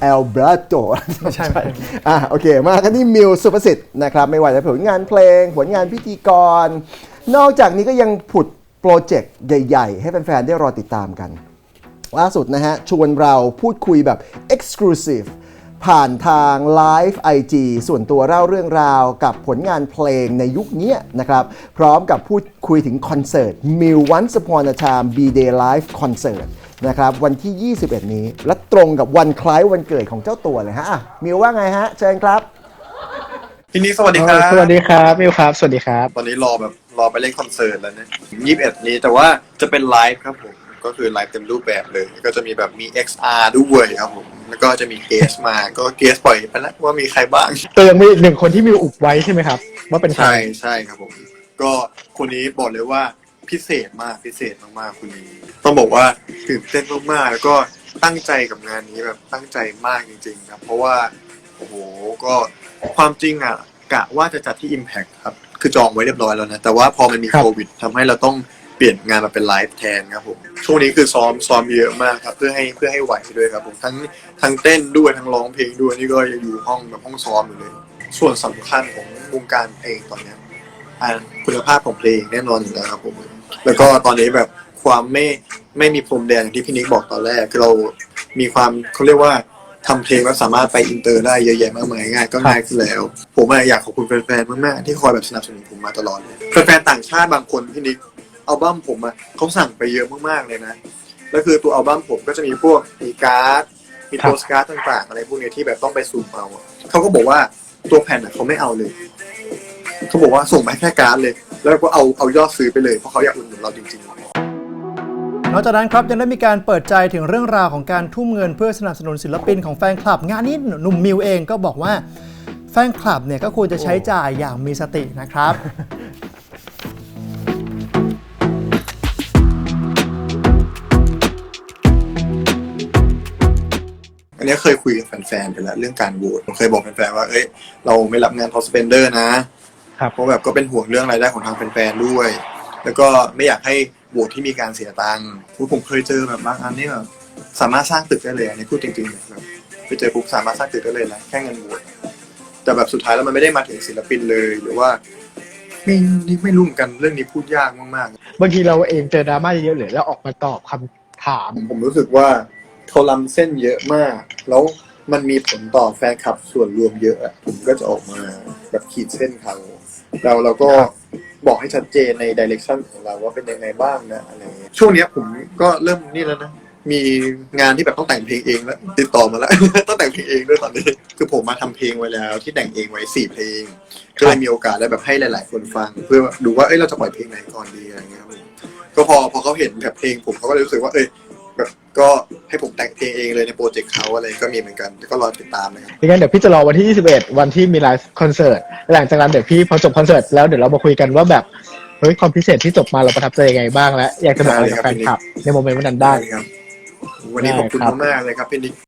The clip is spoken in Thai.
แอลเบรโตไม่ใช่ไม่ใช่อะโอเค มากันที่มิวสุประสิทธิ์นะครับ ไม่ว่าจะผลงานเพลง ผลงานพิธีกร นอกจากนี้ก็ยังผุดโปรเจกต์ใหญ่ ๆ ให้แฟนๆ ได้รอติดตามกัน ล่าสุดนะฮะ ชวนเราพูดคุยแบบ Exclusive ผ่านทาง Live IG ส่วนตัวเล่าเรื่องราวกับผลงานเพลงในยุคเนี้ยนะครับ พร้อมกับพูดคุยถึงคอนเสิร์ต m i l Once Upon a Time B-Day Live Concert นะครับวันที่ 21 นี้ และตรงกับวันคล้ายวันเกิดของเจ้าตัวเลยฮะอะมิวว่าไงฮะเชิญครับพี่นิกสวัสดีครับสวัสดีครับมิวครับ สวัสดีครับ ตอนนี้รอแบบรอไปเล่นคอนเสิร์ตแล้วนะยี่สิบเอ็ดนี้แต่ว่าจะเป็นไลฟ์ครับผม ก็คือไลฟ์เต็มรูปแบบเลย ก็จะมีแบบมี XR ด้วยครับผม แล้วก็จะมีเกสมา ก็เกสปล่อยไปแล้วว่ามีใครบ้างตัวยังมีอีกหนึ่งคนที่มิวอุบไว้ใช่ไหมครับ ว่าเป็นใคร ใช่ใช่ครับผม ก็คนนี้บอกเลยว่า พิเศษมากพิเศษมากๆคนนี้ต้องบอกว่าตื่นเต้นมากๆแล้วก็ตั้งใจกับงานนี้แบบตั้งใจมากจริงๆครับเพราะว่าโอ้โหก็ความจริงอะกะว่าจะจัดที่ Impact ครับ คือจองไว้เรียบร้อยแล้วนะ แต่ว่าพอมันมีครับโควิดทำให้เราต้องเปลี่ยนงานมาเป็นไลฟ์แทนครับผม ช่วงนี้คือซ้อมซ้อมเยอะมากครับ เพื่อให้เพื่อให้ไหวด้วยครับผม ทั้งทั้งเต้นด้วยทั้งร้องเพลงด้วยนี่ก็ยังอยู่ห้องแบบห้องซ้อมอยู่เลย ส่วนสำคัญของวงการเพลงตอนเนี้ยอ่าคุณภาพของเพลงแน่นอนอยู่แล้วครับผม แล้วก็ตอนนี้แบบความไม่ไม่มีพรมแดนอย่างที่พี่นิกบอกตอนแรกคือเรามีความเขาเรียกว่าทำเพลงแล้วสามารถไปอินเตอร์ได้เยอะแยะมากมายง่ายก็ง่ายขึ้นแล้ว ผมอยากขอบคุณแฟนๆมากๆที่คอยแบบสนับสนุนผมมาตลอดเลยแฟนๆต่างชาติบางคนพี่นิกอัลบั้มผมอะเขาสั่งไปเยอะมากๆเลยนะแล้วคือตัวอัลบั้มผมก็จะมีพวกมีการ์ดมีโปสการ์ดต่างๆ อะไรพวกเนี้ยที่แบบต้องไปซูมเอาเขาก็บอกว่าตัวแผ่นอะเขาไม่เอาเลยเขาบอกว่าส่งมาแค่การ์ดเลย แล้วก็เอาเอายอดซื้อไปเลยเพราะเขาอยากอุดหนุนเราจริงๆนอกจากนั้นครับยังได้มีการเปิดใจถึงเรื่องราวของการทุ่มเงินเพื่อสนับสนุนศิลปินของแฟนคลับ งานนี้หนุ่มมิวเองก็บอกว่าแฟนคลับเนี่ยก็ควรจะใช้จ่ายอย่างมีสตินะครับ อันนี้เคยคุยกับแฟนๆไปแล้วเรื่องการโหวตผมเคยบอกแฟนๆว่าเอ้ยเราไม่รับงานทอสเปนเดอร์นะ ครับ เพราะแบบก็เป็นห่วงเรื่องรายได้ของทางแฟนๆด้วย แล้วก็ไม่อยากให้โหวตที่มีการเสียตังค์อุ๊ยผมเคยเจอแบบบางอันนี่แบบสามารถสร้างตึกได้เลยอันนี้พูดจริงๆเลยแบบไปเจอปุ๊บสามารถสร้างตึกได้เลยนะแค่เงินโหวตแต่แบบสุดท้ายแล้วมันไม่ได้มาถึงศิลปินเลยหรือว่าไม่นี่ไม่รู้เหมือนกันเรื่องนี้พูดยากมากๆบางทีเราเองเจอดราม่าเยอะๆเลยแล้วออกมาตอบคำถามผมผมรู้สึกว่าเขาล้ำเส้นเยอะมาก แล้วมันมีผลต่อแฟนคลับส่วนรวมเยอะอะผมก็จะออกมาแบบขีดเส้นเขา เราเราก็บอกให้ชัดเจนในดิเรกชันของเราว่าเป็นยังไงบ้างนะอะไรเงี้ยช่วงเนี้ยผมก็เริ่มนี่แล้วนะ มีงานที่แบบต้องแต่งเพลงเองแล้วติดต่อมาแล้ว ต้องแต่งเพลงเองด้วยตอนนี้ คือผมมาทำเพลงไว้แล้ว ที่แต่งเองไว้สี่เพลง ก็เลยมีโอกาสได้แบบให้หลาย ๆ คนฟัง เพื่อดูว่าเอ้ยเราจะปล่อยเพลงไหนก่อนดีอะไรเงี้ยครับผมก็พอพอเขาเห็นแบบเพลงผมเขาก็เลยรู้สึกว่าเอ้ย แบบก็ให้ผมแต่งเพลงเองเลยในโปรเจกต์เขาอะไรก็มีเหมือนกันก็รอติดตามนะครับดังนั้นเดี๋ยวพี่จะรอวันที่ 21 วันที่มีไลฟ์คอนเสิร์ตหลังจากนั้นเดี๋ยวพี่พอจบคอนเสิร์ตแล้วเดี๋ยวเรามาคุยกันว่าแบบเฮ้ยความพิเศษที่จบมาเราประทับใจยังไงบ้างและอยากจะบอกอะไรกับแฟนคลับในโมเมนต์วันนั้นได้ครับวันนี้ขอบคุณได้ครับมากๆเลยครับพี่นิก